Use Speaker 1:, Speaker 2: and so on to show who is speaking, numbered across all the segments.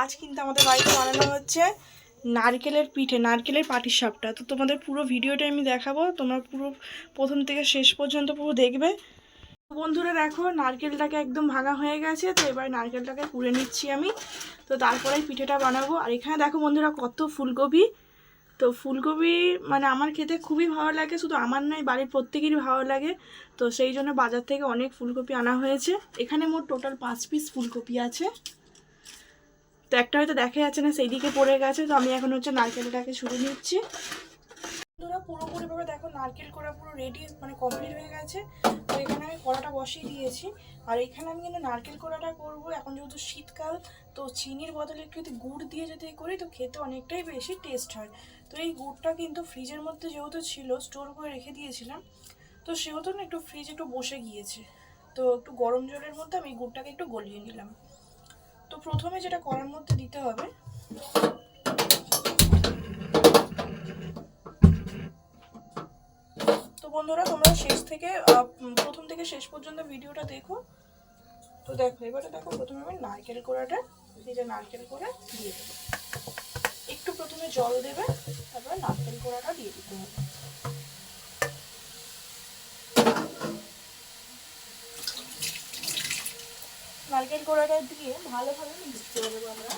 Speaker 1: আজ কিন্তু আমাদের বাড়িতে বানানো হচ্ছে নারকেলের পিঠে, নারকেলের পাটির সাপটা তো তোমাদের পুরো ভিডিওটা আমি দেখাবো, তোমরা পুরো প্রথম থেকে শেষ পর্যন্ত পুরো দেখবে। বন্ধুরা দেখো, নারকেলটাকে একদম ভাঙা হয়ে গেছে, তো এবার নারকেলটাকে পুড়ে নিচ্ছি আমি। তো তারপরে পিঠেটা বানাবো। আর এখানে দেখো বন্ধুরা কত ফুলকপি। তো ফুলকপি মানে আমার খেতে খুবই ভালো লাগে, শুধু আমার নয়, বাড়ির প্রত্যেকেরই ভালো লাগে। তো সেই জন্য বাজার থেকে অনেক ফুলকপি আনা হয়েছে। এখানে মোট টোটাল পাঁচ পিস ফুলকপি আছে। তো একটা হয়তো দেখা যাচ্ছে না সেই দিকে পড়ে গেছে, তো আমি এখন হচ্ছে নারকেলটাকে ছুড়ে নিচ্ছি। বন্ধুরা পুরোপুরিভাবে দেখো নারকেল করা পুরো রেডি মানে কমপ্লিট হয়ে গেছে। তো এখানে আমি কড়াটা বসিয়ে দিয়েছি। আর এখানে আমি কিন্তু নারকেল কড়াটা করব। এখন যেহেতু শীতকাল, তো চিনির বদলে একটু যদি গুড় দিয়ে যদি করি, তো খেতে অনেকটাই বেশি টেস্ট হয়। তো এই গুড়টা কিন্তু ফ্রিজের মধ্যে যেহেতু ছিল স্টোর করে রেখে দিয়েছিলাম, তো সেহেতু না একটু ফ্রিজ একটু বসে গিয়েছে। তো একটু গরম জলের মধ্যে আমি গুড়টাকে একটু গলিয়ে নিলাম। তো প্রথমে যেটা করার মধ্যে দিতে হবে, তো বন্ধুরা তোমরা শেষ থেকে প্রথম থেকে শেষ পর্যন্ত ভিডিওটা দেখো। তো দেখো, এবারে দেখো প্রথমে আমি নারকেল কোড়াটা যে নারকেল কোড়া দিয়ে দেবো। একটু প্রথমে জল দেবে, তারপরে নারকেল কোড়াটা দিয়ে দিতে হবে। নারকেল কোড়াটা দিয়ে ভালোভাবে মিক্স করে দেবো আমরা।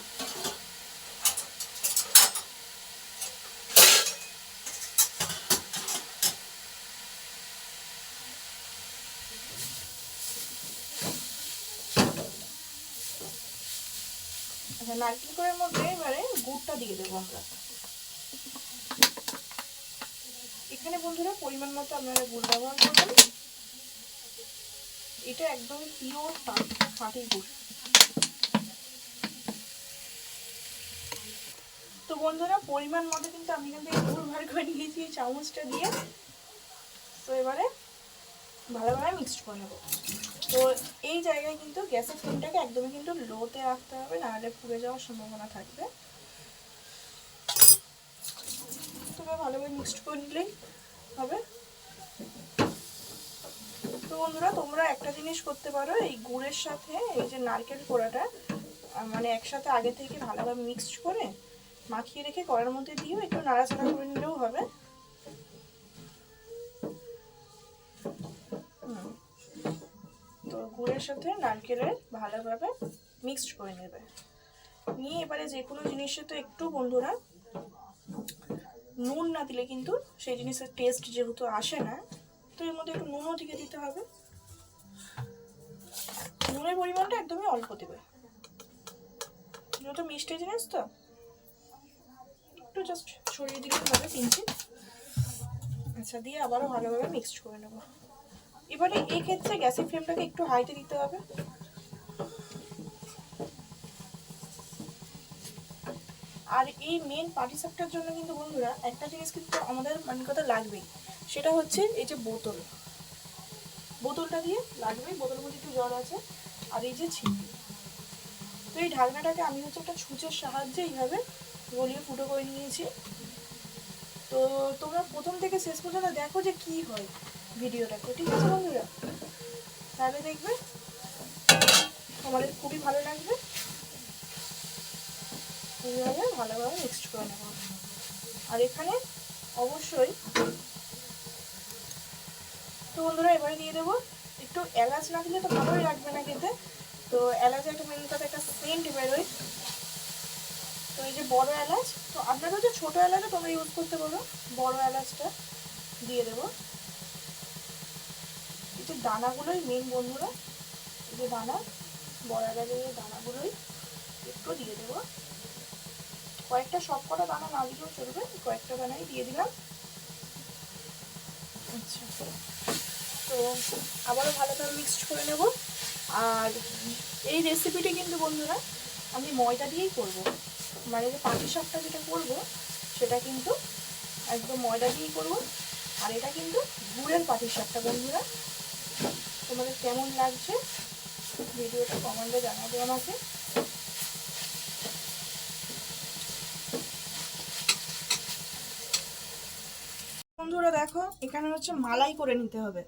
Speaker 1: আচ্ছা নারকেল কোড়ার মধ্যে এবারে গুড়টা দিয়ে দেবো আমরা। এখানে বন্ধুরা পরিমাণ মতো আপনারা গুড় ব্যবহার করবেন। এটা একদম পিওর খাঁটি গুড় তো বন্ধুরা, পরিমাণ মতো কিন্তু আমি কিন্তু গুড় ভার করে নিয়েছি চামচটা দিয়ে। তো এবারে ভালোভাবে মিক্সড করে নেব। তো এই জায়গায় কিন্তু গ্যাসের ফ্লেমটাকে একদমই কিন্তু লোতে রাখতে হবে, নাহলে পুড়ে যাওয়ার সম্ভাবনা থাকবে। ভালোভাবে মিক্সড করে নিলেই হবে। তো বন্ধুরা, তোমরা একটা জিনিস করতে পারো, এই গুড়ের সাথে এই যে নারকেল কোড়াটা মানে একসাথে আগে থেকে ভালোভাবে মিক্সড করে মাখিয়ে রেখে কড়ার মধ্যে দিয়েও একটু নাড়াচাড়া করে নিলেও হবে। তো গুড়ের সাথে নারকেলের ভালোভাবে মিক্সড করে নেবে নিয়ে এবারে যে কোনো জিনিসে তো একটু বন্ধুরা, নুন না দিলে কিন্তু সেই জিনিসের টেস্ট যেহেতু আসে না তো এর মধ্যে একটু নুনও দিকে দিতে হবে। নুনের পরিমাণটা একদমই অল্প দেবে। যেহেতু মিষ্টি জিনিস তো। একটু জাস্ট ছড়িয়ে দিলে হবে পিঞ্চি আচ্ছা দিয়ে আবারও ভালোভাবে মিক্সড করে নেব। এবারে এই ক্ষেত্রে গ্যাসের ফ্লেমটাকে একটু হাইতে দিতে হবে। আর এই মেন পাটি সাপটার জন্য কিন্তু বন্ধুরা, একটা জিনিস কিন্তু আমাদের মানে কথা লাগবেই। সেটা হচ্ছে এই যে বোতল। বোতলটা দিয়ে লাগবে, বোতলের মধ্যে একটু জল আছে, আর এই যে ছিপি। তো এই ঢাকনাটাকে আমি হচ্ছে একটা ছুঁচের সাহায্যে এইভাবে গলিয়ে ফুটো করে নিয়েছি। তো তোমরা প্রথম থেকে শেষ পর্যন্ত দেখো যে কি হয় ভিডিওটাকে ঠিক আছে বন্ধুরা? তাহলে দেখবে তোমাদের খুবই ভালো লাগবে। এইভাবে ভালোভাবে মিক্সড করে নেব। আর এখানে অবশ্যই বন্ধুরা, এবারে দিয়ে দেবো। একটু এলাচ না দিলে তো ভালোই লাগবে না খেতে। তো এলাচে একটা মেন তাতে একটা সেন্ট বেরোয়। তো এই যে বড় এলাচ, তো আপনারা যে ছোটো এলাচও তোমরা ইউজ করতে পারো। বড় এলাচটা দিয়ে দেবো। এই যে দানাগুলোই মেন বন্ধুরা, এই যে দানা, বড় এলাচের এই দানাগুলোই একটু দিয়ে দেবো। কয়েকটা সব কটা দানা না দিলেও চলবে, কয়েকটা দানাই দিয়ে দিলাম। আচ্ছা। তো আবারও ভালোভাবে মিক্সড করে নেব। আর এই রেসিপিটি কিন্তু বন্ধুরা আমি ময়দা দিয়েই করব। মানে যে পাটি শাকটা যেটা করব, সেটা কিন্তু একদম ময়দা দিয়েই করব। আর এটা কিন্তু গুড়ের পাটি শাকটা বন্ধুরা। তোমাদের কেমন লাগছে? ভিডিওটা কমেন্টে জানাবে আমাকে। বন্ধুরা দেখো, এখানে হচ্ছে মালাই করে নিতে হবে।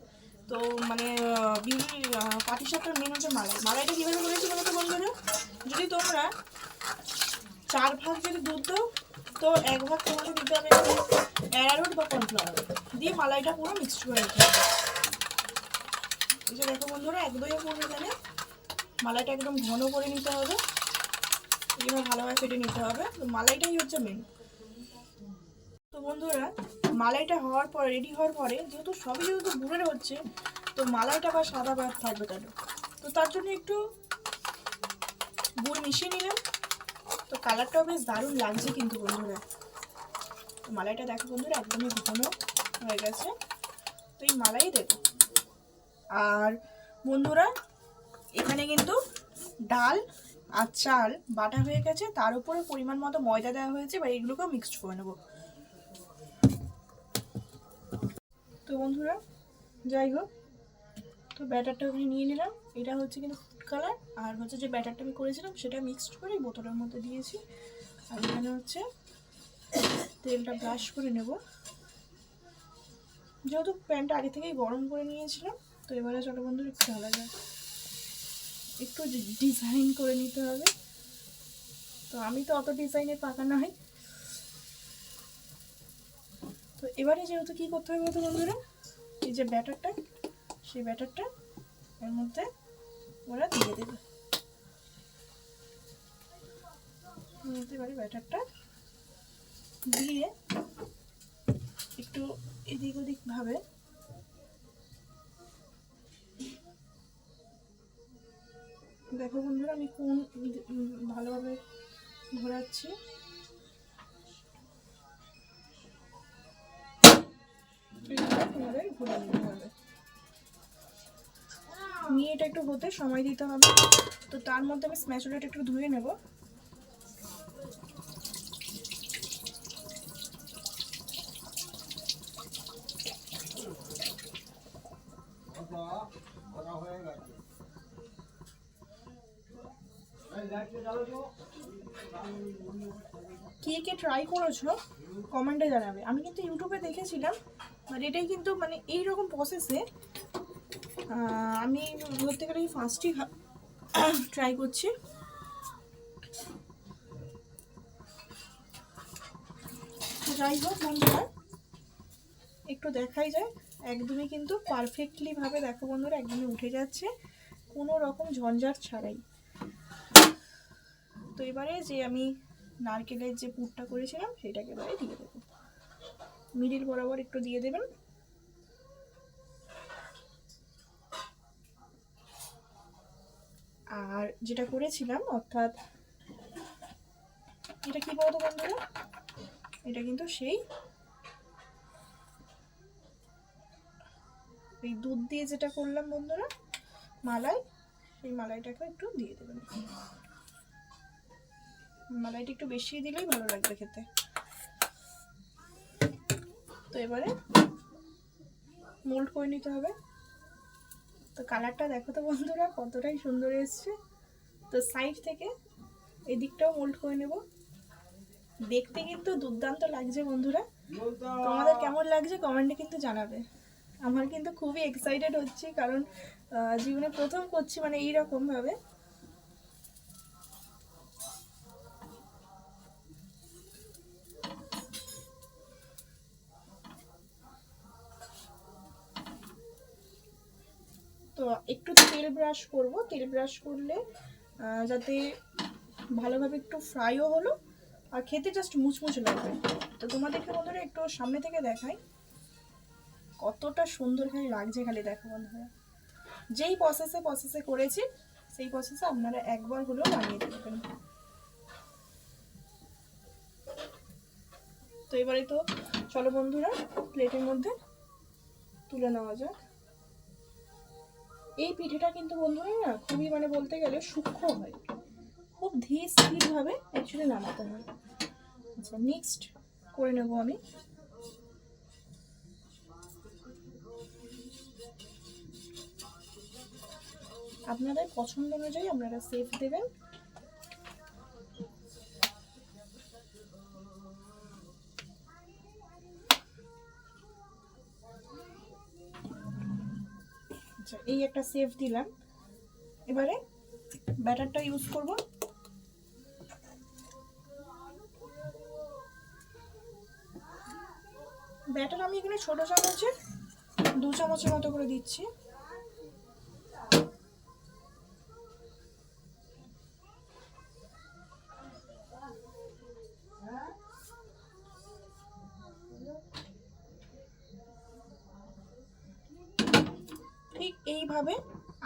Speaker 1: তো মানে পাটিসাপটার মেন হচ্ছে মালাই। মালাইটা কীভাবে করেছি বলতো বন্ধুরা? যদি তোমরা চার ভাগ যদি দুধ দাও, তো এক ভাগ তোমাকে দিতে হবে অ্যারারুট বা কর্নফ্লাওয়ার দিয়ে মালাইটা পুরো মিক্সড করে নিতে হবে। এই দেখো বন্ধুরা এক দইও পড়বে এখানে মালাইটা একদম ঘন করে নিতে হবে। এইভাবে ভালোভাবে ফেটে নিতে হবে। তো মালাইটাই হচ্ছে মেন তো বন্ধুরা, মালাইটা হওয়ার পরে রেডি হওয়ার পরে, যেহেতু সবই যেহেতু গুড়ের হচ্ছে, তো মালাইটা বা সাদা ভাত থাকবে কেন তো তার জন্য একটু গুড় মিশিয়ে নিলাম। তো কালারটাও বেশ দারুণ লাগছে কিন্তু বন্ধুরা। তো মালাইটা দেখো বন্ধুরা, একদমই ঘন হয়ে গেছে। তো এই মালাই দেবো আর বন্ধুরা, এখানে কিন্তু ডাল আর চাল বাটা হয়ে গেছে। তার উপরে পরিমাণ মতো ময়দা দেওয়া হয়েছে বা এগুলোকেও মিক্সড করে নেব। তো বন্ধুরা, যাই হোক, তো ব্যাটারটা ওখানে নিয়ে নিলাম। এটা হচ্ছে কিন্তু ফুড কালার আর হচ্ছে যে ব্যাটারটা আমি করেছিলাম সেটা মিক্সড করে বোতলের মধ্যে দিয়েছি। আর এখানে হচ্ছে তেলটা ব্রাশ করে নেব। যেহেতু প্যানটা আগে থেকেই গরম করে নিয়েছিলাম, তো এবারে চলো বন্ধুরা, একটু যায় একটু ডিজাইন করে নিতে হবে। তো আমি তো অত ডিজাইনের পাকা নয় তো এবারে যেহেতু কী করতে হবে বলতো বন্ধুরা? এই যে ব্যাটারটা, সেই ব্যাটারটা এর মধ্যে ওরা দিয়ে দেবে। এবারে ব্যাটারটা দিয়ে একটু এদিক ওদিক ভাবে দেখো বন্ধুরা আমি কোন ভালোভাবে ঘোরাচ্ছি। এইভাবে তোমাদের নিয়ে এটা একটু হতে সময় দিতে হবে। তো তার মধ্যে আমি স্ম্যাচুলেট একটু ধুয়ে নেব। কে কে ট্রাই করেছ? কমেন্টে জানাবে। আমি কিন্তু ইউটিউবে দেখেছিলাম বাট এটাই কিন্তু মানে এই রকম প্রসেসে আমি ধরতে গেলে ফার্স্টই ট্রাই করছি। যাই হোক বন্ধুরা, একটু দেখাই যায়। একদমই কিন্তু পারফেক্টলিভাবে দেখো বন্ধুরা, একদমই উঠে যাচ্ছে। কোনো রকম ঝঞ্ঝাট ছাড়াই। তো এবারে যে আমি নারকেলের যে পুরটা করেছিলাম, সেটাকে এবারে দিয়ে দেবো। মিডিল বরাবর একটু দিয়ে দেবেন। আর যেটা করেছিলাম, অর্থাৎ এটা কি বলতো বন্ধুরা? এটা কিন্তু সেই এই দুধ দিয়ে যেটা করলাম বন্ধুরা, মালাই, সেই মালাইটাকে একটু দিয়ে দেবেন। মালাইটা একটু বেশি দিলেই ভালো লাগবে খেতে। তো এবারে মোল্ড করে নিতে হবে। তো কালারটা দেখো তো বন্ধুরা, কতটাই সুন্দর এসছে। তো সাইড থেকে এদিকটাও মোল্ড করে নেব। দেখতে কিন্তু দুর্দান্ত লাগছে বন্ধুরা। তোমাদের কেমন লাগছে কমেন্টে কিন্তু জানাবে। আমার কিন্তু খুবই এক্সাইটেড হচ্ছি কারণ জীবনে প্রথম করছি মানে এইরকম তো একটু তেল ব্রাশ করব। তেল ব্রাশ করলে যাতে ভালোভাবে একটু ফ্রাইও হলো। আর খেতে জাস্ট মুচমুচ লাগবে। তো তোমাদেরকে বন্ধুরা একটু সামনে থেকে দেখাই। কতটা সুন্দর খালি লাগছে খালি দেখো বন্ধুরা। যেই প্রসেসে প্রসেসে করেছি, সেই প্রসেসে আপনারা একবার হলেও বানিয়ে দেখবেন তো এবারে তো চলো বন্ধুরা প্লেটের মধ্যে তুলে নেওয়া যাক। এই পিঠেটা কিন্তু বন্ধুরা না খুবই মানে বলতে গেলে সূক্ষ্ম হয়। খুব ধীর স্থিরভাবে অ্যাকচুয়ালি নামাতে হয়। আচ্ছা নেক্সট করে নেব আমি। আপনাদের পছন্দ অনুযায়ী আপনারা সেফ দেবেন। আচ্ছা এই একটা সেফ দিলাম। এবারে ব্যাটারটা ইউজ করব। ব্যাটার আমি এখানে ছোটো চামচে দু চামচের মতো করে দিচ্ছি। এইভাবে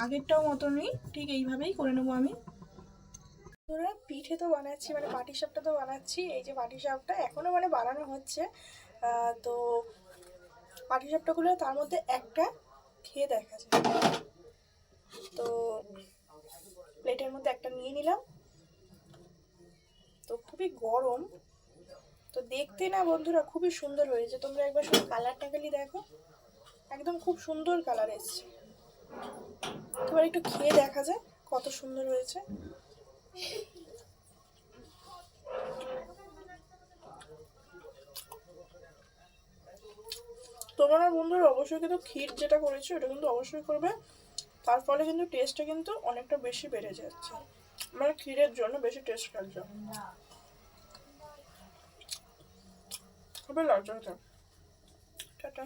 Speaker 1: আগেরটাও মতনই, ঠিক এইভাবেই করে নেব আমি। ধরো পিঠে তো বানাচ্ছি মানে পাটি সাপটা তো বানাচ্ছি, এই যে পাটি সাপটা এখনও মানে বানানো হচ্ছে। তো পাটি সাপটাগুলো তার মধ্যে একটা খেয়ে দেখা যায় তো প্লেটের মধ্যে একটা নিয়ে নিলাম। তো খুবই গরম। তো দেখতে না বন্ধুরা খুবই সুন্দর হয়েছে। তোমরা একবার শুধু কালারটা খালি দেখো। একদম খুব সুন্দর কালার এসছে। এবার একটু খেয়ে দেখা যায় কত সুন্দর হয়েছে। তোমার তোমরা বন্ধুরা, অবশ্যই কিন্তু ক্ষীর যেটা করেছ ওটা কিন্তু অবশ্যই করবে। তার ফলে কিন্তু টেস্টটা কিন্তু অনেকটা বেশি বেড়ে যাচ্ছে। মানে ক্ষীরের জন্য বেশি টেস্ট লাগছে। খুবই লাগছে টাটা।